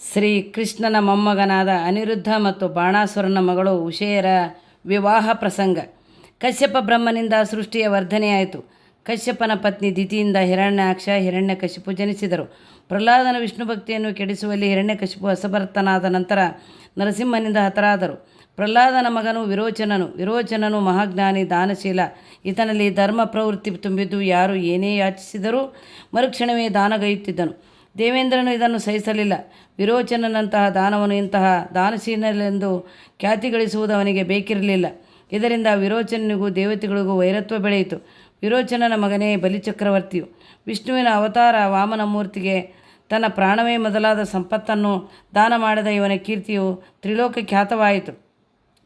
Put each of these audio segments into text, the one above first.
ಶ್ರೀ ಕೃಷ್ಣನ ಮೊಮ್ಮಗನಾದ ಅನಿರುದ್ಧ ಮತ್ತು ಬಾಣಾಸುರನ ಮಗಳು ಉಷೆಯರ ವಿವಾಹ ಪ್ರಸಂಗ. ಕಶ್ಯಪ ಬ್ರಹ್ಮನಿಂದ ಸೃಷ್ಟಿಯ ವರ್ಧನೆಯಾಯಿತು. ಕಶ್ಯಪನ ಪತ್ನಿ ದಿತಿಯಿಂದ ಹಿರಣ್ಯಾಕ್ಷ ಹಿರಣ್ಯಕಶಿಪು ಜನಿಸಿದರು. ಪ್ರಹ್ಲಾದನ ವಿಷ್ಣು ಭಕ್ತಿಯನ್ನು ಕೆಡಿಸುವಲ್ಲಿ ಹಿರಣ್ಯಕಶಿಪು ಅಸಮರ್ಥನಾದ ನಂತರ ನರಸಿಂಹನಿಂದ ಹತರಾದರು. ಪ್ರಹ್ಲಾದನ ಮಗನು ವಿರೋಚನನು. ವಿರೋಚನನು ಮಹಾಜ್ಞಾನಿ, ದಾನಶೀಲ. ಈತನಲ್ಲಿ ಧರ್ಮ ಪ್ರವೃತ್ತಿ ತುಂಬಿದ್ದು ಯಾರು ಏನೇ ಯಾಚಿಸಿದರೂ ಮರುಕ್ಷಣವೇ ದಾನಗೈಯುತ್ತಿದ್ದನು ದೇವೇಂದ್ರನು ಇದನ್ನು ಸಹಿಸಲಿಲ್ಲ. ವಿರೋಚನನಂತಹ ದಾನವನು ಇಂತಹ ದಾನಶೀಲನೆಂದು ಖ್ಯಾತಿ ಗಳಿಸುವುದು ಅವನಿಗೆ ಬೇಕಿರಲಿಲ್ಲ. ಇದರಿಂದ ವಿರೋಚನನಿಗೂ ದೇವತೆಗಳಿಗೂ ವೈರತ್ವ ಬೆಳೆಯಿತು. ವಿರೋಚನನ ಮಗನೇ ಬಲಿಚಕ್ರವರ್ತಿಯು. ವಿಷ್ಣುವಿನ ಅವತಾರ ವಾಮನ ಮೂರ್ತಿಗೆ ತನ್ನ ಪ್ರಾಣವೇ ಮೊದಲಾದ ಸಂಪತ್ತನ್ನು ದಾನ ಮಾಡಿದ ಇವನ ಕೀರ್ತಿಯು ತ್ರಿಲೋಕ ಖ್ಯಾತವಾಯಿತು.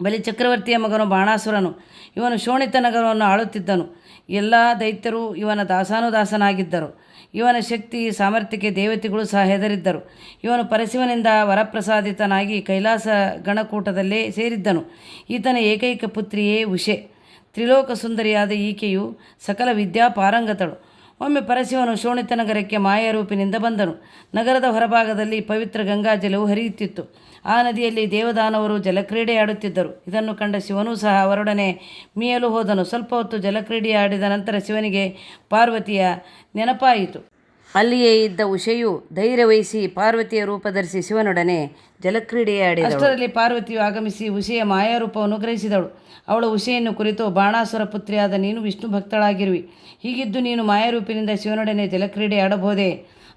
ಬಲಿಚಕ್ರವರ್ತಿಯ ಮಗನು ಬಾಣಾಸುರನು. ಇವನು ಶೋಣಿತ ನಗರವನ್ನು ಆಳುತ್ತಿದ್ದನು. ಎಲ್ಲ ದೈತ್ಯರು ಇವನ ದಾಸಾನುದಾಸನಾಗಿದ್ದರು. ಇವನ ಶಕ್ತಿ, ಸಾಮರ್ಥ್ಯಕ್ಕೆ ದೇವತೆಗಳು ಸಹ ಹೆದರಿದ್ದರು. ಇವನು ಪರಶಿವನಿಂದ ವರಪ್ರಸಾದಿತನಾಗಿ ಕೈಲಾಸ ಗಣಕೂಟದಲ್ಲೇ ಸೇರಿದ್ದನು. ಈತನ ಏಕೈಕ ಪುತ್ರಿಯೇ ಉಷೆ. ತ್ರಿಲೋಕ ಸುಂದರಿಯಾದ ಈಕೆಯು ಸಕಲ ವಿದ್ಯಾ ಪಾರಂಗತಳು ಒಮ್ಮೆ ಪರಶಿವನು ಶೋಣಿತ ನಗರಕ್ಕೆ ಮಾಯಾರೂಪಿನಿಂದ ಬಂದನು. ನಗರದ ಹೊರಭಾಗದಲ್ಲಿ ಪವಿತ್ರ ಗಂಗಾಜಲವು ಹರಿಯುತ್ತಿತ್ತು. ಆ ನದಿಯಲ್ಲಿ ದೇವದಾನವರು ಜಲಕ್ರೀಡೆ ಆಡುತ್ತಿದ್ದರು. ಇದನ್ನು ಕಂಡ ಶಿವನೂ ಸಹ ಅವರೊಡನೆ ಮೀಯಲು ಹೋದನು. ಸ್ವಲ್ಪ ಹೊತ್ತು ಜಲಕ್ರೀಡೆ ಆಡಿದ ನಂತರ ಶಿವನಿಗೆ ಪಾರ್ವತಿಯ ನೆನಪಾಯಿತು. ಅಲ್ಲಿಯೇ ಇದ್ದ ಉಷೆಯು ಧೈರ್ಯವಹಿಸಿ ಪಾರ್ವತಿಯ ರೂಪ ಧರಿಸಿ ಶಿವನೊಡನೆ ಜಲಕ್ರೀಡೆಯ ಆಡಿದಳು. ಅಷ್ಟರಲ್ಲಿ ಪಾರ್ವತಿಯು ಆಗಮಿಸಿ ಉಷೆಯ ಮಾಯಾರೂಪವನ್ನು ಗ್ರಹಿಸಿದಳು. ಅವಳ ಉಷೆಯನ್ನು ಕುರಿತು, ಬಾಣಾಸುರ ಪುತ್ರಿಯಾದ ನೀನು ವಿಷ್ಣು ಭಕ್ತಳಾಗಿರುವಿ. ಹೀಗಿದ್ದು ನೀನು ಮಾಯಾರೂಪಿನಿಂದ ಶಿವನೊಡನೆ ಜಲಕ್ರೀಡೆ ಆಡಬಹುದೇ?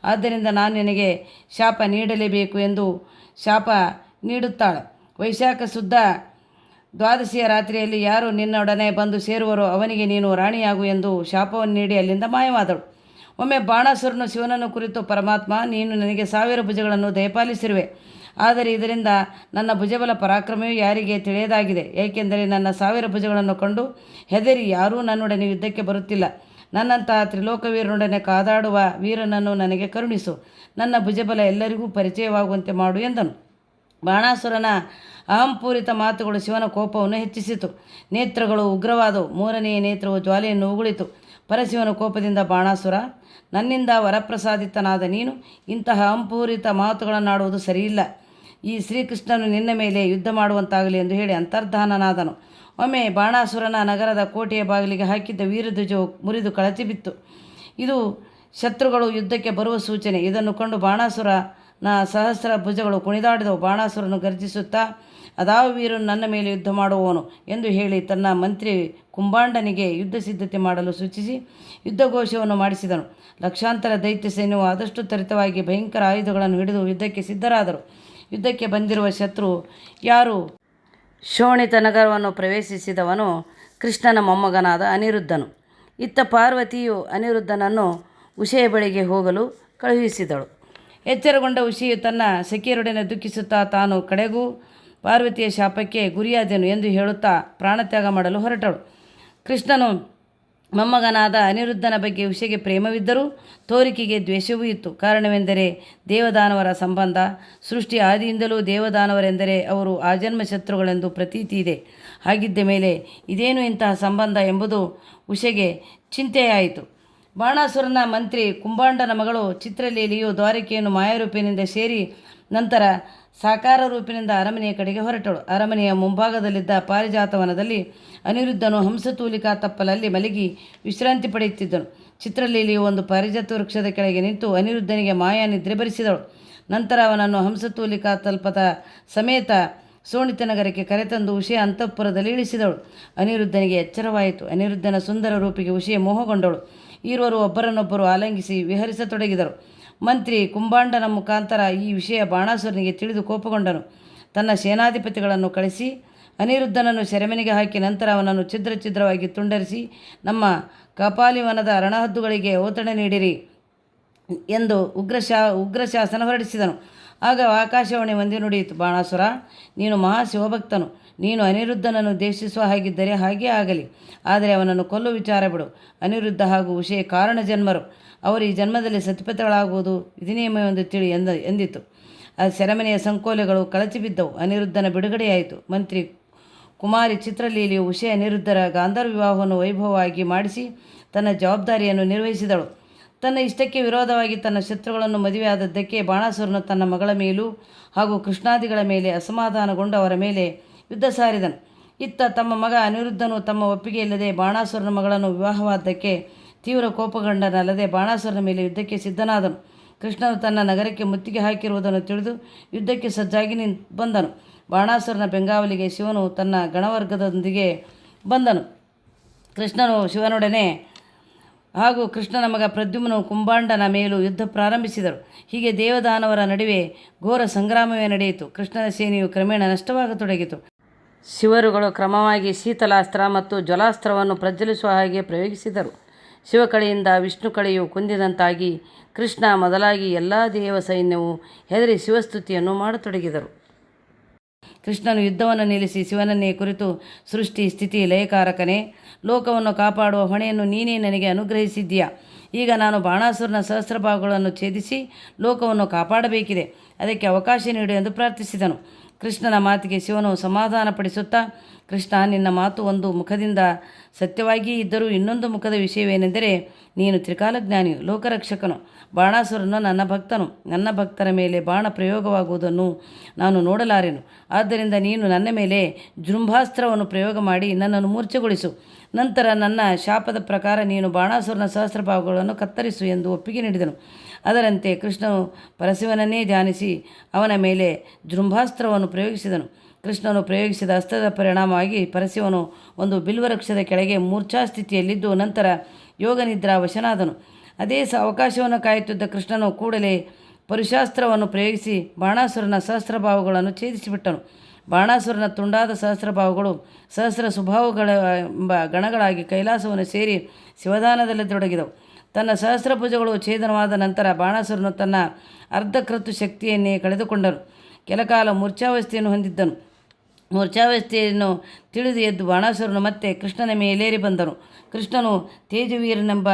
ಆದ್ದರಿಂದ ನಾನು ನಿನಗೆ ಶಾಪ ನೀಡಲೇಬೇಕು ಎಂದು ಶಾಪ ನೀಡುತ್ತಾಳೆ. ವೈಶಾಖ ಶುದ್ಧ ದ್ವಾದಶಿಯ ರಾತ್ರಿಯಲ್ಲಿ ಯಾರು ನಿನ್ನೊಡನೆ ಬಂದು ಸೇರುವರೋ ಅವನಿಗೆ ನೀನು ರಾಣಿಯಾಗು ಎಂದು ಶಾಪವನ್ನು ನೀಡಿ ಅಲ್ಲಿಂದ ಮಾಯವಾದಳು. ಒಮ್ಮೆ ಬಾಣಾಸುರನು ಶಿವನನ್ನು ಕುರಿತು, ಪರಮಾತ್ಮ, ನೀನು ನನಗೆ ಸಾವಿರ ಭುಜಗಳನ್ನು ದಯಪಾಲಿಸಿರುವೆ. ಆದರೆ ಇದರಿಂದ ನನ್ನ ಭುಜಬಲ ಪರಾಕ್ರಮವೂ ಯಾರಿಗೆ ತಿಳಿಯದಾಗಿದೆ? ಏಕೆಂದರೆ ನನ್ನ ಸಾವಿರ ಭುಜಗಳನ್ನು ಕಂಡು ಹೆದರಿ ಯಾರೂ ನನ್ನೊಡನೆ ಯುದ್ಧಕ್ಕೆ ಬರುತ್ತಿಲ್ಲ. ನನ್ನಂತಹ ತ್ರಿಲೋಕವೀರನೊಡನೆ ಕಾದಾಡುವ ವೀರನನ್ನು ನನಗೆ ಕರುಣಿಸು. ನನ್ನ ಭುಜಬಲ ಎಲ್ಲರಿಗೂ ಪರಿಚಯವಾಗುವಂತೆ ಮಾಡು ಎಂದನು. ಬಾಣಾಸುರನ ಅಹಂಪೂರಿತ ಮಾತುಗಳು ಶಿವನ ಕೋಪವನ್ನು ಹೆಚ್ಚಿಸಿತು. ನೇತ್ರಗಳು ಉಗ್ರವಾದವು. ಮೂರನೆಯ ನೇತ್ರವು ಜ್ವಾಲೆಯನ್ನು ಉಗುಳಿತು. ಪರಶಿವನ ಕೋಪದಿಂದ ಬಾಣಾಸುರ. ನನ್ನಿಂದ ವರಪ್ರಸಾದಿತನಾದ ನೀನು ಇಂತಹ ಅಂಪೂರಿತ ಮಾತುಗಳನ್ನಾಡುವುದು ಸರಿಯಿಲ್ಲ. ಈ ಶ್ರೀಕೃಷ್ಣನು ನಿನ್ನ ಮೇಲೆ ಯುದ್ಧ ಮಾಡುವಂತಾಗಲಿ ಎಂದು ಹೇಳಿ ಅಂತರ್ಧಾನನಾದನು. ಒಮ್ಮೆ ಬಾಣಾಸುರನ ನಗರದ ಕೋಟೆಯ ಬಾಗಿಲಿಗೆ ಹಾಕಿದ್ದ ವೀರಧ್ವಜವು ಮುರಿದು ಕಳಚಿ ಬಿತ್ತು. ಇದು ಶತ್ರುಗಳು ಯುದ್ಧಕ್ಕೆ ಬರುವ ಸೂಚನೆ. ಇದನ್ನು ಕಂಡು ಬಾಣಾಸುರನ ಸಹಸ್ರ ಭುಜಗಳು ಕುಣಿದಾಡಿದವು. ಬಾಣಾಸುರನು ಗರ್ಜಿಸುತ್ತಾ, ಅದಾವ ವೀರನು ನನ್ನ ಮೇಲೆ ಯುದ್ಧ ಮಾಡುವವನು ಎಂದು ಹೇಳಿ ತನ್ನ ಮಂತ್ರಿ ಕುಂಬಾಂಡನಿಗೆ ಯುದ್ಧ ಸಿದ್ಧತೆ ಮಾಡಲು ಸೂಚಿಸಿ ಯುದ್ಧಘೋಷವನ್ನು ಮಾಡಿಸಿದನು. ಲಕ್ಷಾಂತರ ದೈತ್ಯ ಸೈನ್ಯವು ಆದಷ್ಟು ತ್ವರಿತವಾಗಿ ಭಯಂಕರ ಆಯುಧಗಳನ್ನು ಹಿಡಿದು ಯುದ್ಧಕ್ಕೆ ಸಿದ್ಧರಾದರು. ಯುದ್ಧಕ್ಕೆ ಬಂದಿರುವ ಶತ್ರು ಯಾರು? ಶೋಣಿತ ನಗರವನ್ನು ಪ್ರವೇಶಿಸಿದವನು ಕೃಷ್ಣನ ಮೊಮ್ಮಗನಾದ ಅನಿರುದ್ಧನು. ಇತ್ತ ಪಾರ್ವತಿಯು ಅನಿರುದ್ಧನನ್ನು ಉಷೆಯ ಬಳಿಗೆ ಹೋಗಲು ಕಳುಹಿಸಿದಳು. ಎಚ್ಚರಗೊಂಡ ಉಷಿಯು ತನ್ನ ಸಖಿಯರೊಡನೆ ದುಃಖಿಸುತ್ತಾ ತಾನು ಕಡೆಗೂ ಪಾರ್ವತಿಯ ಶಾಪಕ್ಕೆ ಗುರಿಯಾದೆನು ಎಂದು ಹೇಳುತ್ತಾ ಪ್ರಾಣತ್ಯಾಗ ಮಾಡಲು ಹೊರಟಳು. ಕೃಷ್ಣನು ಮೊಮ್ಮಗನಾದ ಅನಿರುದ್ಧನ ಬಗ್ಗೆ ಉಷೆಗೆ ಪ್ರೇಮವಿದ್ದರೂ ತೋರಿಕೆಗೆ ದ್ವೇಷವೂ ಇತ್ತು. ಕಾರಣವೆಂದರೆ ದೇವದಾನವರ ಸಂಬಂಧ. ಸೃಷ್ಟಿ ಆದಿಯಿಂದಲೂ ದೇವದಾನವರೆಂದರೆ ಅವರು ಆಜನ್ಮ ಶತ್ರುಗಳೆಂದು ಪ್ರತೀತಿ ಇದೆ. ಹಾಗಿದ್ದ ಮೇಲೆ ಇದೇನು ಇಂತಹ ಸಂಬಂಧ ಎಂಬುದು ಉಷೆಗೆ ಚಿಂತೆಯಾಯಿತು. ಬಾಣಾಸುರನ ಮಂತ್ರಿ ಕುಂಭಾಂಡನ ಮಗಳು ಚಿತ್ರಲೀಲಿಯು ದ್ವಾರಿಕೆಯನ್ನು ಮಾಯಾರೂಪಿನಿಂದ ಸೇರಿ ನಂತರ ಸಾಕಾರ ರೂಪಿನಿಂದ ಅರಮನೆಯ ಕಡೆಗೆ ಹೊರಟಳು. ಅರಮನೆಯ ಮುಂಭಾಗದಲ್ಲಿದ್ದ ಪಾರಿಜಾತವನದಲ್ಲಿ ಅನಿರುದ್ಧನು ಹಂಸತೂಲಿಕಾ ತಪ್ಪಲಲ್ಲಿ ಮಲಗಿ ವಿಶ್ರಾಂತಿ ಪಡೆಯುತ್ತಿದ್ದನು. ಚಿತ್ರಲೀಲಿಯು ಒಂದು ಪಾರಿಜಾತ ವೃಕ್ಷದ ಕೆಳಗೆ ನಿಂತು ಅನಿರುದ್ಧನಿಗೆ ಮಾಯಾ ನಿದ್ರೆ ಭರಿಸಿದಳು. ನಂತರ ಅವನನ್ನು ಹಂಸತೂಲಿಕಾ ತಲ್ಪದ ಸಮೇತ ಸೋಣಿತ ನಗರಕ್ಕೆ ಕರೆತಂದು ಉಷೆಯ ಅಂತಃಪುರದಲ್ಲಿ ಇಳಿಸಿದಳು. ಅನಿರುದ್ಧನಿಗೆ ಎಚ್ಚರವಾಯಿತು. ಅನಿರುದ್ಧನ ಸುಂದರ ರೂಪಿಗೆ ಉಷೆಯ ಮೋಹಗೊಂಡಳು. ಈರುವರು ಒಬ್ಬರನ್ನೊಬ್ಬರು ಆಲಂಗಿಸಿ ವಿಹರಿಸತೊಡಗಿದರು. ಮಂತ್ರಿ ಕುಂಬಾಂಡನ ಮುಖಾಂತರ ಈ ವಿಷಯ ಬಾಣಾಸುರನಿಗೆ ತಿಳಿದು ಕೋಪಗೊಂಡನು. ತನ್ನ ಸೇನಾಧಿಪತಿಗಳನ್ನು ಕಳಿಸಿ, ಅನಿರುದ್ಧನನ್ನು ಸೆರೆಮನೆಗೆ ಹಾಕಿ ನಂತರ ಅವನನ್ನು ಛಿದ್ರ ಛಿದ್ರವಾಗಿ ತುಂಡರಿಸಿ, ನಮ್ಮ ಕಪಾಲಿವನದ ರಣಹದ್ದುಗಳಿಗೆ ಔತಣ ನೀಡಿರಿ. ಎಂದು ಉಗ್ರಶಾ ಉಗ್ರಶಾಸನ ಉಗ್ರ ಶಾಸನ ಹೊರಡಿಸಿದನು. ಆಗ ಆಕಾಶವಾಣಿ ಒಂದೇ ನುಡಿಯಿತು, ಬಾಣಾಸುರ, ನೀನು ಮಹಾ ಶಿವಭಕ್ತನು ನೀನು ಅನಿರುದ್ಧನನ್ನು ದೇಶಿಸುವ ಹಾಗಿದ್ದರೆ ಹಾಗೇ ಆಗಲಿ. ಆದರೆ ಅವನನ್ನು ಕೊಲ್ಲು ವಿಚಾರ ಬಿಡು. ಅನಿರುದ್ಧ ಹಾಗೂ ಉಷೆ ಕಾರಣ ಜನ್ಮರು. ಅವರು ಈ ಜನ್ಮದಲ್ಲಿ ಸತಿಪತಗಳಾಗುವುದು ವಿಧಿನಿಯಮವೆಂದು ತಿಳಿ ಎಂದ, ಎಂದಿತು. ಆ ಸೆರೆಮನೆಯ ಸಂಕೋಲೆಗಳು ಕಳಚಿ ಬಿದ್ದವು. ಅನಿರುದ್ಧನ ಬಿಡುಗಡೆಯಾಯಿತು. ಮಂತ್ರಿ ಕುಮಾರಿ ಚಿತ್ರಲೀಲಿಯು ಉಷೆ ಅನಿರುದ್ಧರ ಗಾಂಧರ್ವ ವಿವಾಹವನ್ನು ವೈಭವವಾಗಿ ಮಾಡಿಸಿ ತನ್ನ ಜವಾಬ್ದಾರಿಯನ್ನು ನಿರ್ವಹಿಸಿದಳು. ತನ್ನ ಇಷ್ಟಕ್ಕೆ ವಿರೋಧವಾಗಿ ತನ್ನ ಶತ್ರುಗಳನ್ನು ಮದುವೆಯಾದದ್ದಕ್ಕೆ ಬಾಣಾಸುರನು ತನ್ನ ಮಗಳ ಮೇಲೂ ಹಾಗೂ ಕೃಷ್ಣಾದಿಗಳ ಮೇಲೆ ಅಸಮಾಧಾನಗೊಂಡು ಅವರ ಮೇಲೆ ಯುದ್ಧ ಸಾರಿದನು. ಇತ್ತ ತಮ್ಮ ಮಗ ಅನಿರುದ್ಧನು ತಮ್ಮ ಒಪ್ಪಿಗೆ ಇಲ್ಲದೆ ಬಾಣಾಸುರನ ಮಗಳನ್ನು ವಿವಾಹವಾದ್ದಕ್ಕೆ ತೀವ್ರ ಕೋಪಗೊಂಡನಲ್ಲದೆ ಬಾಣಾಸುರನ ಮೇಲೆ ಯುದ್ಧಕ್ಕೆ ಸಿದ್ಧನಾದನು. ಕೃಷ್ಣನು ತನ್ನ ನಗರಕ್ಕೆ ಮುತ್ತಿಗೆ ಹಾಕಿರುವುದನ್ನು ತಿಳಿದು ಯುದ್ಧಕ್ಕೆ ಸಜ್ಜಾಗಿ ನಿನ್ ಬಂದನು. ಬಾಣಾಸುರನ ಬೆಂಗಾವಲಿಗೆ ಶಿವನು ತನ್ನ ಗಣವರ್ಗದೊಂದಿಗೆ ಬಂದನು. ಕೃಷ್ಣನು ಶಿವನೊಡನೆ ಹಾಗೂ ಕೃಷ್ಣನ ಮಗ ಪ್ರದ್ಯುಮ್ನು ಕುಂಬಾಂಡನ ಮೇಲೂ ಯುದ್ಧ ಪ್ರಾರಂಭಿಸಿದರು. ಹೀಗೆ ದೇವದಾನವರ ನಡುವೆ ಘೋರ ಸಂಗ್ರಾಮವೇ ನಡೆಯಿತು. ಕೃಷ್ಣನ ಸೇನೆಯು ಕ್ರಮೇಣ ನಷ್ಟವಾಗತೊಡಗಿತು. ಶಿವರುಗಳು ಕ್ರಮವಾಗಿ ಶೀತಲಾಸ್ತ್ರ ಮತ್ತು ಜಲಾಸ್ತ್ರವನ್ನು ಪ್ರಜ್ವಲಿಸುವ ಹಾಗೆ ಪ್ರಯೋಗಿಸಿದರು. ಶಿವಕಳೆಯಿಂದ ವಿಷ್ಣು ಕಳೆಯು ಕುಂದಿದಂತಾಗಿ ಕೃಷ್ಣ ಮೊದಲಾಗಿ ಎಲ್ಲ ದೇವ ಸೈನ್ಯವು ಹೆದರಿ ಶಿವಸ್ತುತಿಯನ್ನು ಮಾಡತೊಡಗಿದರು. ಕೃಷ್ಣನು ಯುದ್ಧವನ್ನು ನಿಲ್ಲಿಸಿ ಶಿವನನ್ನೇ ಕುರಿತು ಸೃಷ್ಟಿ ಸ್ಥಿತಿ ಲಯಕಾರಕನೇ. ಲೋಕವನ್ನು ಕಾಪಾಡುವ ಹೊಣೆಯನ್ನು ನೀನೇ ನನಗೆ ಅನುಗ್ರಹಿಸಿದ್ದೀಯಾ. ಈಗ ನಾನು ಬಾಣಾಸುರನ ಸಹಸ್ರಭಾಗಗಳನ್ನು ಛೇದಿಸಿ ಲೋಕವನ್ನು ಕಾಪಾಡಬೇಕಿದೆ. ಅದಕ್ಕೆ ಅವಕಾಶ ನೀಡು ಎಂದು ಪ್ರಾರ್ಥಿಸಿದನು. ಕೃಷ್ಣನ ಮಾತಿಗೆ ಶಿವನು ಸಮಾಧಾನಪಡಿಸುತ್ತಾ, ಕೃಷ್ಣ, ನಿನ್ನ ಮಾತು ಒಂದು ಮುಖದಿಂದ ಸತ್ಯವಾಗಿಯೇ ಇದ್ದರೂ ಇನ್ನೊಂದು ಮುಖದ ವಿಷಯವೇನೆಂದರೆ, ನೀನು ತ್ರಿಕಾಲಜ್ಞಾನಿಯು ಲೋಕರಕ್ಷಕನು, ಬಾಣಾಸುರನು ನನ್ನ ಭಕ್ತನು. ನನ್ನ ಭಕ್ತರ ಮೇಲೆ ಬಾಣ ಪ್ರಯೋಗವಾಗುವುದನ್ನು ನಾನು ನೋಡಲಾರೆನು. ಆದ್ದರಿಂದ ನೀನು ನನ್ನ ಮೇಲೆ ಜೃಂಭಾಸ್ತ್ರವನ್ನು ಪ್ರಯೋಗ ಮಾಡಿ ನನ್ನನ್ನು ಮೂರ್ಛೆಗೊಳಿಸು. ನಂತರ ನನ್ನ ಶಾಪದ ಪ್ರಕಾರ ನೀನು ಬಾಣಾಸುರನ ಸಹಸ್ರಭಾವಗಳನ್ನು ಕತ್ತರಿಸು ಎಂದು ಒಪ್ಪಿಗೆ ನೀಡಿದನು. ಅದರಂತೆ ಕೃಷ್ಣನು ಪರಶಿವನನ್ನೇ ಧ್ಯಾನಿಸಿ ಅವನ ಮೇಲೆ ಜೃಂಭಾಸ್ತ್ರವನ್ನು ಪ್ರಯೋಗಿಸಿದನು. ಕೃಷ್ಣನು ಪ್ರಯೋಗಿಸಿದ ಅಸ್ತ್ರದ ಪರಿಣಾಮವಾಗಿ ಪರಶಿವನು ಒಂದು ಬಿಲ್ವವೃಕ್ಷದ ಕೆಳಗೆ ಮೂರ್ಛಾ ಸ್ಥಿತಿಯಲ್ಲಿದ್ದು ನಂತರ ಯೋಗನಿದ್ರಾ ವಶನಾದನು ಅದೇ ಸ ಅವಕಾಶವನ್ನು ಕಾಯುತ್ತಿದ್ದ ಕೃಷ್ಣನು ಕೂಡಲೇ ಪರುಶಾಸ್ತ್ರವನ್ನು ಪ್ರಯೋಗಿಸಿ ಬಾಣಾಸುರನ ಸಹಸ್ರಭಾವಗಳನ್ನು ಛೇದಿಸಿಬಿಟ್ಟನು. ಬಾಣಾಸುರನ ತುಂಡಾದ ಸಹಸ್ರಭಾವಗಳು ಸಹಸ್ರ ಸ್ವಭಾವಗಳ ಎಂಬ ಗಣಗಳಾಗಿ ಕೈಲಾಸವನ್ನು ಸೇರಿ ಶಿವದಾನದಲ್ಲಿದ್ದೊಡಗಿದವು. ತನ್ನ ಸಹಸ್ರ ಭುಜಗಳು ಛೇದನವಾದ ನಂತರ ಬಾಣಾಸುರನು ತನ್ನ ಅರ್ಧಕೃತು ಶಕ್ತಿಯನ್ನೇ ಕಳೆದುಕೊಂಡನು. ಕೆಲಕಾಲ ಮೂರ್ಛಾವಸ್ಥೆಯನ್ನು ಹೊಂದಿದ್ದನು. ಮೂರ್ಛಾವಸ್ಥೆಯನ್ನು ತಿಳಿದು ಎದ್ದು ಬಾಣಾಸುರನು ಮತ್ತೆ ಕೃಷ್ಣನ ಮೇಲೇರಿ ಬಂದನು. ಕೃಷ್ಣನು ತೇಜವೀರನೆಂಬ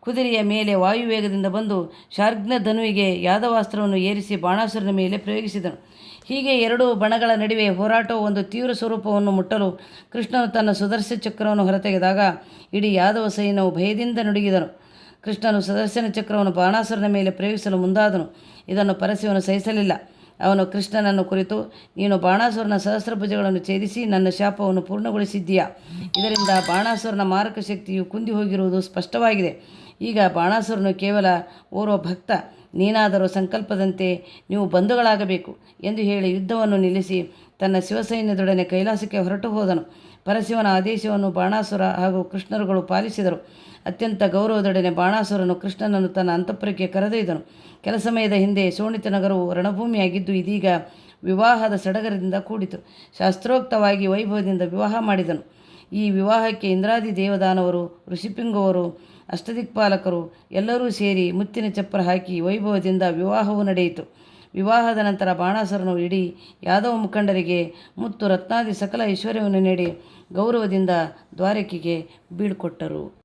ಕುದುರೆಯ ಮೇಲೆ ವಾಯುವೇಗದಿಂದ ಬಂದು ಶಾರ್ಗ್ನ ಧನುವಿಗೆ ಯಾದವಾಸ್ತ್ರವನ್ನು ಏರಿಸಿ ಬಾಣಾಸುರನ ಮೇಲೆ ಪ್ರಯೋಗಿಸಿದನು. ಹೀಗೆ ಎರಡು ಬಣಗಳ ನಡುವೆ ಹೋರಾಟವು ಒಂದು ತೀವ್ರ ಸ್ವರೂಪವನ್ನು ಮುಟ್ಟಲು ಕೃಷ್ಣನು ತನ್ನ ಸುದರ್ಶ ಚಕ್ರವನ್ನು ಹೊರತೆಗೆದಾಗ ಇಡೀ ಯಾದವ ಸೈನ್ಯವು ಭಯದಿಂದ ನಡುಗಿದನು. ಕೃಷ್ಣನು ಸದರ್ಶನ ಚಕ್ರವನ್ನು ಬಾಣಾಸುರನ ಮೇಲೆ ಪ್ರಯೋಗಿಸಲು ಮುಂದಾದನು. ಇದನ್ನು ಪರಶಿವನು ಸಹಿಸಲಿಲ್ಲ. ಅವನು ಕೃಷ್ಣನನ್ನು ಕುರಿತು, ನೀನು ಬಾಣಾಸುರನ ಸಹಸ್ರಭುಜಗಳನ್ನು ಛೇದಿಸಿ ನನ್ನ ಶಾಪವನ್ನು ಪೂರ್ಣಗೊಳಿಸಿದ್ದೀಯಾ? ಇದರಿಂದ ಬಾಣಾಸುರನ ಮಾರಕ ಶಕ್ತಿಯು ಕುಂದಿ ಹೋಗಿರುವುದು ಸ್ಪಷ್ಟವಾಗಿದೆ. ಈಗ ಬಾಣಾಸುರನು ಕೇವಲ, ಓರ್ವ ಭಕ್ತ, ನೀನಾದರೂ ಸಂಕಲ್ಪದಂತೆ ನೀವು ಬಂಧುಗಳಾಗಬೇಕು ಎಂದು ಹೇಳಿ ಯುದ್ಧವನ್ನು ನಿಲ್ಲಿಸಿ ತನ್ನ ಶಿವಸೈನ್ಯದೊಡನೆ ಕೈಲಾಸಕ್ಕೆ ಹೊರಟು ಹೋದನು. ಪರಶಿವನ ಆದೇಶವನ್ನು ಬಾಣಾಸುರ ಹಾಗೂ ಕೃಷ್ಣರುಗಳು ಪಾಲಿಸಿದರು. ಅತ್ಯಂತ ಗೌರವದೊಡನೆ ಬಾಣಾಸುರನು ಕೃಷ್ಣನನ್ನು ತನ್ನ ಅಂತಃಪುರಕ್ಕೆ ಕರೆದೊಯ್ದನು. ಕೆಲ ಸಮಯದ ಹಿಂದೆ ಶೋಣಿತ ನಗರವು ರಣಭೂಮಿಯಾಗಿದ್ದು ಇದೀಗ ವಿವಾಹದ ಸಡಗರದಿಂದ ಕೂಡಿತು. ಶಾಸ್ತ್ರೋಕ್ತವಾಗಿ ವೈಭವದಿಂದ ವಿವಾಹ ಮಾಡಿದನು. ಈ ವಿವಾಹಕ್ಕೆ ಇಂದ್ರಾದಿ ದೇವದಾನವರು, ಋಷಿಪಿಂಗವರು, ಅಷ್ಟದಿಕ್ಪಾಲಕರು ಎಲ್ಲರೂ ಸೇರಿ ಮುತ್ತಿನ ಚಪ್ಪರ ಹಾಕಿ ವೈಭವದಿಂದ ವಿವಾಹವು ನಡೆಯಿತು. ವಿವಾಹದ ನಂತರ ಬಾಣಾಸುರನು ಇಡೀ ಯಾದವ ಮುಖಂಡರಿಗೆ ಮುತ್ತು ರತ್ನಾದಿ ಸಕಲ ಐಶ್ವರ್ಯವನ್ನು ನೀಡಿ ಗೌರವದಿಂದ ದ್ವಾರಕೆಗೆ ಬೀಳ್ಕೊಟ್ಟರು.